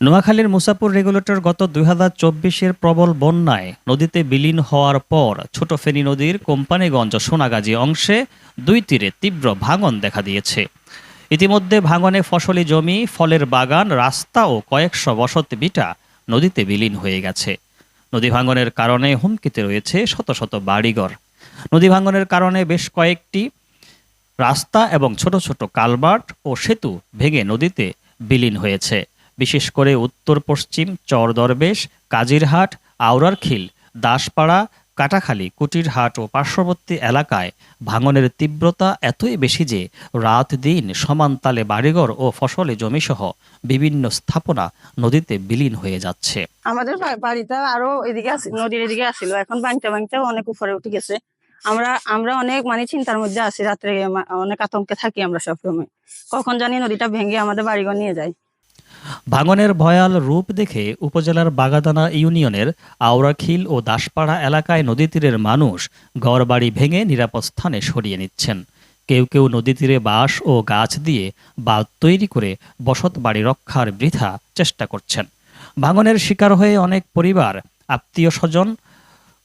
নোয়াখালীর মুসাপুর রেগুলেটর গত দুই হাজার চব্বিশের প্রবল বন্যায় নদীতে বিলীন হওয়ার পর ছোট ফেনী নদীর কোম্পানিগঞ্জ সোনাগাজী অংশে দুই তীরে তীব্র ভাঙন দেখা দিয়েছে। ইতিমধ্যে ভাঙনে ফসলি জমি, ফলের বাগান, রাস্তা ও কয়েকশো বসতি বিটা নদীতে বিলীন হয়ে গেছে। নদী ভাঙনের কারণে হুমকিতে রয়েছে শত শত বাড়িঘর। নদী ভাঙনের কারণে বেশ কয়েকটি রাস্তা এবং ছোট ছোট কালভার্ট ও সেতু ভেঙে নদীতে বিলীন হয়েছে। বিশেষ করে উত্তর পশ্চিম চর দরবেশ কাজিরহাট আউরারখিল দাসপাড়া, কাটাখালী, কুটিরহাট ও পার্শ্ববর্তী এলাকায় ভাঙনের তীব্রতা এতই বেশি যে রাত দিন সমান তালে বাড়িঘর ও ফসলি জমিসহ বিভিন্ন স্থাপনা নদীতে বিলীন হয়ে যাচ্ছে। আমাদের বাড়িটা আরও এদিকে নদীর এদিকে আসছিল এখন বাংটা বাংটা অনেক উপরে উঠে গেছে। আমরা আমরা অনেক মানে চিন্তার মধ্যে আছি, রাত্রে অনেক আতঙ্কে থাকি আমরা সবসময়। কখন জানি নদীটা ভেঙে আমাদের বাড়িঘর নিয়ে যায়। ভাঙনের ভয়াল রূপ দেখে উপজেলার বাগাদানা ইউনিয়নের আওরাখিল ও দাসপাড়া এলাকায় নদী তীরের মানুষ ঘরবাড়ি ভেঙে নিরাপদ স্থানে সরিয়ে নিচ্ছেন। কেউ কেউ নদী তীরে বাঁশ ও গাছ দিয়ে বাঁধ তৈরি করে বসত বাড়ি রক্ষার বৃথা চেষ্টা করছেন। ভাঙনের শিকার হয়ে অনেক পরিবার, আত্মীয় স্বজন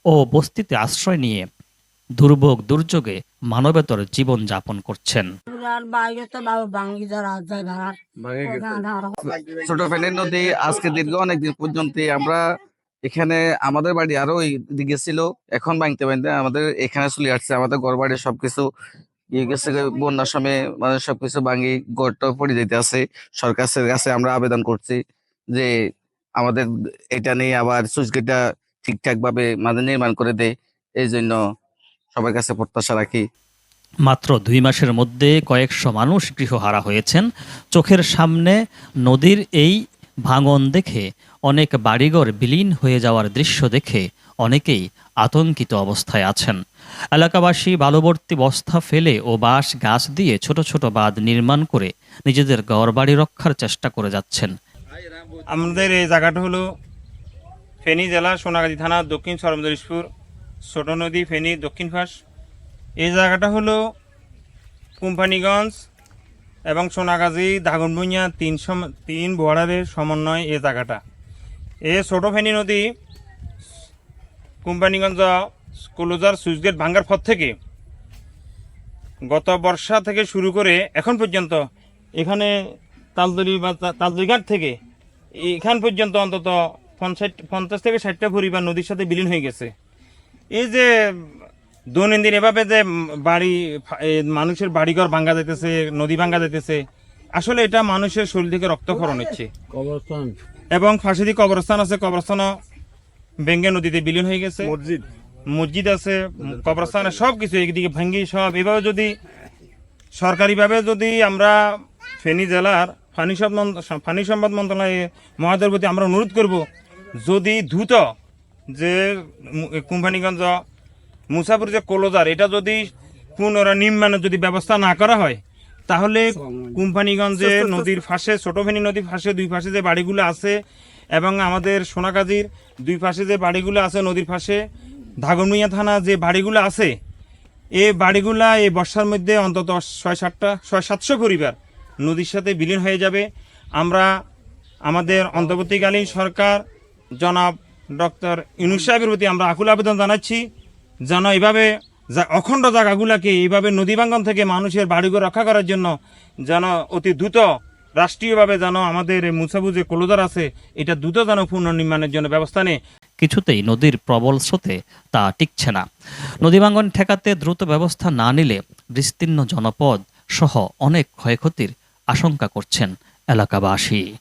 ও বস্তিতে আশ্রয় নিয়ে দুর্ভোগ দুর্যোগে মানবেতর জীবন যাপন করছেন। ছোট ফেনী নদী আজকে দীর্ঘ অনেকদিন পর্যন্ত আমরা এখানে আমাদের বাড়ি আরও ওই দিকে ছিল এখন ভাঙতে ভাঙতে আমাদের এখানে চলে আসছে। আমাদের ঘর বাড়ি সবকিছু ইয়ে গেছে বন্যার সময় মানে সবকিছু ভাঙি গড়টা পড়ে যেতে আছে। সরকারের কাছে আমরা আবেদন করছি যে আমাদের এটা নিয়ে আবার সুইচ গেটটা ঠিকঠাক ভাবে মানে নির্মাণ করে দেয় এই জন্য সবার কাছে প্রত্যাশা রাখি। মাত্র দুই মাসের মধ্যে কয়েকশো মানুষ গৃহহারা হয়েছেন। চোখের সামনে নদীর এই ভাঙন দেখে অনেক বাড়িঘর বিলীন হয়ে যাওয়ার দৃশ্য দেখে অনেকেই আতঙ্কিত অবস্থায় আছেন। এলাকাবাসী বালুবর্তী বস্তা ফেলে ও বাঁশ গাছ দিয়ে ছোট ছোট বাঁধ নির্মাণ করে নিজেদের ঘরবাড়ি রক্ষার চেষ্টা করে যাচ্ছেন। আমাদের এই জায়গাটা হলো ফেনী জেলা সোনাগাজী থানা দক্ষিণ সরমদরিশপুর ছোট নদী, ফেনী, দক্ষিণ ফাঁস। এই জায়গাটা হলো কোম্পানিগঞ্জ এবং সোনাগাজী, দাগনভূঞা, তিন সম- তিন বর্ডারের সমন্বয় এই জায়গাটা। এই ছোট ফেনী নদী কোম্পানিগঞ্জ ক্লোজার সুইচগেট ভাঙ্গার পর থেকে গত বর্ষা থেকে শুরু করে এখন পর্যন্ত এখানে তালদরি বা তালদরিঘাট থেকে এখান পর্যন্ত অন্তত পঞ্চাশ পঞ্চাশ থেকে ষাটটা পরিবার নদীর সাথে বিলীন হয়ে গেছে। এই যে দৈনন্দিন এভাবে যে বাড়ি মানুষের বাড়িঘর ভাঙ্গা যাইতেছে নদী ভাঙ্গা যাইতেছে আসলে এটা মানুষের শরীর থেকে রক্তক্ষরণ হচ্ছে। এবং ফাঁসি দিয়ে কবরস্থান আছে কবরস্থানও বেঙ্গে নদীতে বিলীন হয়ে গেছে। মসজিদ। মসজিদ আছে কবরস্থান সব কিছু একদিকে ভেঙ্গি সব। এভাবে যদি সরকারিভাবে যদি আমরা ফেনী জেলার ফানি সম্বন্ধ ফানি সম্পদ মন্ত্রণালয়ে মহাদের প্রতি আমরা অনুরোধ করব যদি দ্রুত যে কোম্পানিগঞ্জ মুসাফির যে কলোজার এটা যদি পুনরায় নির্মাণের যদি ব্যবস্থা না করা হয় তাহলে কোম্পানিগঞ্জে নদীর ফাঁসে ছোট ফেনী নদীর ফাঁসে দুই পাশে যে বাড়িগুলো আছে এবং আমাদের সোনাগাজীর দুই পাশে যে বাড়িগুলো আছে নদীর পাশে ধাগনমিয়া থানা যে বাড়িগুলো আছে এ বাড়িগুলা এই বর্ষার মধ্যে অন্তত ছয় সাতটা ছয় সাতশো পরিবার নদীর সাথে বিলীন হয়ে যাবে। আমরা আমাদের অন্তর্বর্তীকালীন সরকার জনাব ডক্টর ইনুস সাহেবের প্রতি আমরা আকুল আবেদন জানাচ্ছি, যেন এইভাবে যা- অখণ্ড জায়গাগুলাকে, এইভাবে নদী ভাঙ্গন থেকে মানুষের বাড়িঘর রক্ষা করার জন্য যেন অতি দ্রুত রাষ্ট্রীয়ভাবে যেন আমাদের মুসাবু যে কলোদার আছে, এটা দ্রুত যেন পুনর্নির্মাণের জন্য ব্যবস্থা নেয়। কিছুতেই নদীর প্রবল স্রোতে তা টিকছে না। নদী ভাঙন ঠেকাতে দ্রুত ব্যবস্থা না নিলে বিস্তীর্ণ জনপদ সহ অনেক ক্ষয়ক্ষতির আশঙ্কা করছেন এলাকাবাসী।